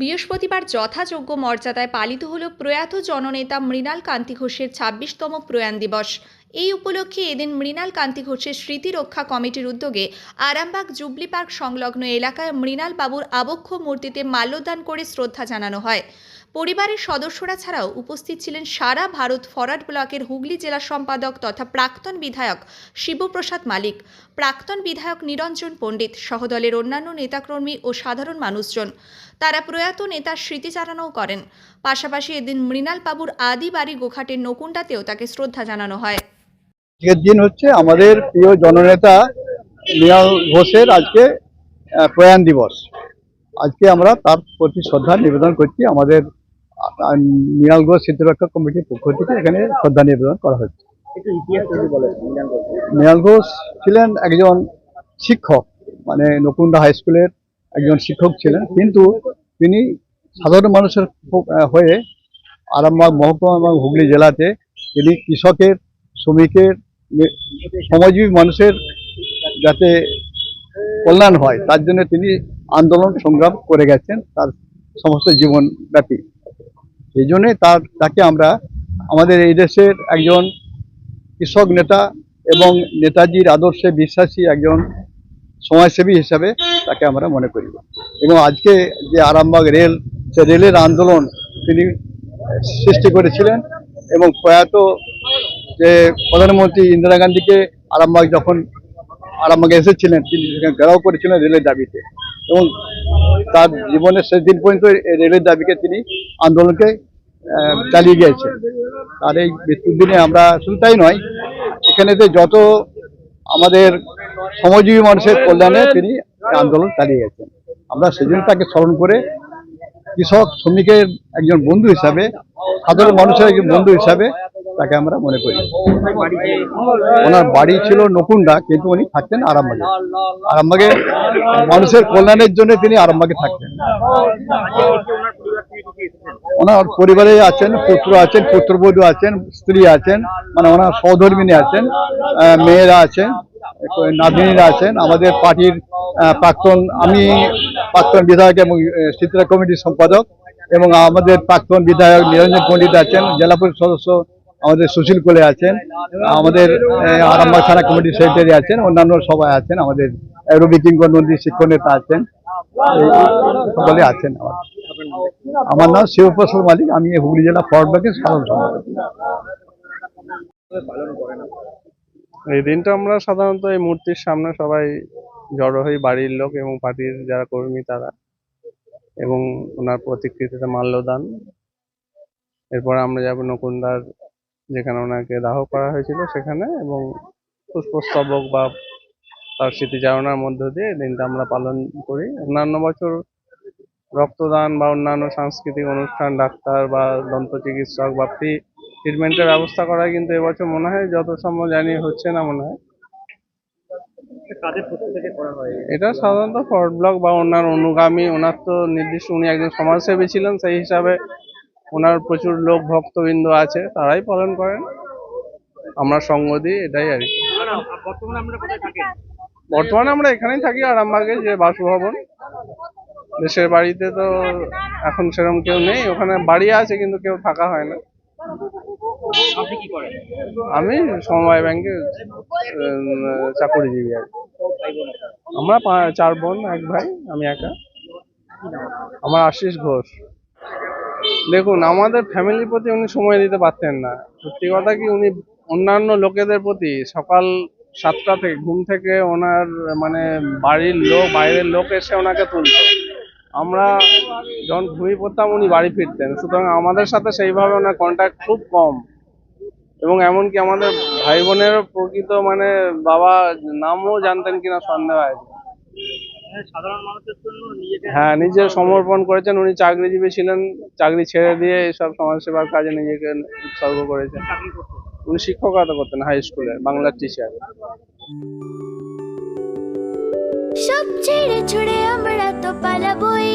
বৃহস্পতিবার যথাযোগ্য মর্যাদায় পালিত হল প্রয়াত জননেতা মৃণাল কান্তি ঘোষের ছাব্বিশতম প্রয়াণ দিবস। এই উপলক্ষে এদিন মৃণাল কান্তি ঘোষের স্মৃতি রক্ষা কমিটির উদ্যোগে আরামবাগ জুবলি পার্ক সংলগ্ন এলাকায় মৃণাল বাবুর আবক্ষ মূর্তিতে মাল্যদান করে শ্রদ্ধা জানানো হয়। পরিবারের সদস্যরা ছাড়াও উপস্থিত ছিলেন সারা ভারত ফরাড ব্লকের হুগলি জেলা সম্পাদক তথা প্রাক্তন বিধায়ক শিবপ্রসাদ মালিক, প্রাক্তন বিধায়ক নিরঞ্জন পণ্ডিত সহদলের অন্যান্য নেতাকর্মী ও সাধারণ মানুষজন। তারা প্রয়াত নেতার স্মৃতিচারণাও করেন। পাশাপাশি এদিন মৃণাল বাবুর আদি বাড়ি গোঘাটের নকুণ্ডাতেও তাকে শ্রদ্ধা জানানো হয়। দিন হচ্ছে আমাদের প্রিয় জননেতা মৃণাল ঘোষের আজকে প্রয়াণ দিবস। আজকে আমরা তার প্রতি শ্রদ্ধা নিবেদন করছি আমাদের আহ, মৃণাল ঘোষ স্মৃতিরক্ষা কমিটির পক্ষ থেকে এখানে শ্রদ্ধা নিবেদন করা হচ্ছে মৃণাল ঘোষ। ছিলেন একজন শিক্ষক মানে নকুণ্ডা হাই স্কুলের একজন শিক্ষক ছিলেন। কিন্তু তিনি সাধারণ মানুষের হয়ে আরামবাগ মহকুমা এবং হুগলি জেলাতে তিনি কৃষকের শ্রমিকের সমাজীবী মানুষের যাতে কল্যাণ হয় তার জন্য তিনি আন্দোলন সংগ্রাম করে গেছেন তার সমস্ত জীবন এই জন্যে তার তাকে আমরা আমাদের এই দেশের একজন কৃষক নেতা এবং নেতাজির আদর্শে বিশ্বাসী একজন সমাজসেবী হিসাবে তাকে আমরা মনে করি। এবং আজকে যে আরামবাগ রেল, সে রেলের আন্দোলন তিনি সৃষ্টি করেছিলেন এবং প্রয়াত যে প্রধানমন্ত্রী ইন্দিরা গান্ধীকে আরামবাগ যখন, আরামবাগে এসেছিলেন, তিনি সেখানে ঘেরাও করেছিলেন রেলের দাবিতে। এবং তার জীবনের শেষ দিন পর্যন্ত রেলের দাবিকে তিনি আন্দোলনকে চালিয়ে গিয়েছেন। আর এই মৃত্যুর দিনে আমরা শুধু তাই নয় এখানেতে যত আমাদের শ্রমজীবী মানুষের কল্যাণে তিনি আন্দোলন চালিয়ে গেছেন আমরা সেজন্য তাকে স্মরণ করে কৃষক শ্রমিকের একজন বন্ধু হিসাবে, সাধারণ মানুষের একজন বন্ধু হিসাবে তাকে আমরা মনে করি। ওনার বাড়ি ছিল নকুণ্ডা কিন্তু উনি থাকতেন আরামবাগে। আরামবাগে মানুষের কল্যাণের জন্য তিনি আরামবাগে থাকতেন। ওনার পরিবার আছেন পুত্র আছেন পুত্রবধূ আছেন স্ত্রী আছেন মানে ওনার সহধর্মিনী আছেন মেয়েরা আছেন নাতনিরা আছেন আমাদের পার্টির প্রাক্তন আমি প্রাক্তন বিধায়ক এবং চিত্রা কমিটির সম্পাদক এবং আমাদের প্রাক্তন বিধায়ক নিরঞ্জন পণ্ডিত আছেন জেলা পরিষদ সদস্য আমাদের সুশীল কোলে আছেন আমাদের আরামবাগ থানা কমিটির সেক্রেটারি আছেন অন্যান্য সবাই আছেন আমাদের আহ, রবি কিঙ্কর নন্দী শিক্ষক নেতা আছেন সকলে আছেন আমার আমার নাম শিবপ্রসাদ মালিক আমি হুগলি জেলা ফরওয়ার্ড ব্লকের সাধারণ সম্পাদক। এই দিনটা আমরা সাধারণত এই মূর্তির সামনে সবাই জড়ো হই বাড়ির লোক এবং পার্টির যারা কর্মী তারা এবং ওনার প্রতিকৃতিতে মাল্যদান। এরপর আমরা যাব নকুন্দার যেখানে ওনাকে দাহ করা হয়েছিল সেখানে এবং পুষ্পস্তবক বা তার স্মৃতিচারণার মধ্য দিয়ে দিনটা আমরা পালন করি। অন্যান্য বছর রক্তদান বা অন্যান্য সাংস্কৃতিক অনুষ্ঠান, ডাক্তার বা দন্ত চিকিৎসক বা ফ্রি ট্রিটমেন্টের ব্যবস্থা করা কিন্তু এবছর মনে হয় যত সম্ভব জানি হচ্ছে না মনে হয়। এটা সাধারণত ফরওয়ার্ড ব্লক বা ওনার অনুগামী, ওনার তো নির্দিষ্ট উনি একজন সমাজসেবী ছিলেন, সেই হিসাবে ওনার প্রচুর লোক ভক্তবৃন্দ আছে তারাই পালন করেন। আমরা সঙ্গ দিই এটাই আর কি। বর্তমানে আমরা এখানেই থাকি আরামবাগে যে বাসভবন। দেশের বাড়িতে তো এখন সেরকম কেউ নেই ওখানে বাড়ি আছে কিন্তু কেউ থাকা হয় না। আমি সমবায় ব্যাংকে চাকরিজীবী আর কি। আমরা পা- চার বোন এক ভাই আমি একা। আমার আশিস ঘোষ। দেখুন, আমাদের ফ্যামিলির প্রতি উনি সময় দিতে পারতেন না। সত্যি কথা কি, উনি অন্যান্য লোকেদের প্রতি সকাল সাতটা থেকে, ঘুম থেকে ওনার মানে বাড়ির লোক, বাইরের লোক এসে ওনাকে তুলতো। আমরা যখন ঘুমিয়ে পড়তাম, উনি বাড়ি ফিরতেন। সুতরাং আমাদের সাথে সেইভাবে ওনার কন্ট্যাক্ট খুব কম। এবং এমনকি আমাদের ভাই বোনের প্রকৃত মানে বাবা নামও জানতেন কিনা সন্দেহ আছে মানে সাধারণ মানুষের জন্য নিজেকে হ্যাঁ নিজে সমর্পণ করেছেন উনি চাকরিজীবী ছিলেন চাকরি ছেড়ে দিয়ে এইসব সমাজসেবার কাজে নিজেকে উৎসর্গ করেছেন। উনি শিক্ষকতা করতেন হাই স্কুলে বাংলার টিচার সব ছেড়ে ছুড়ে আমরা তো পালাবই।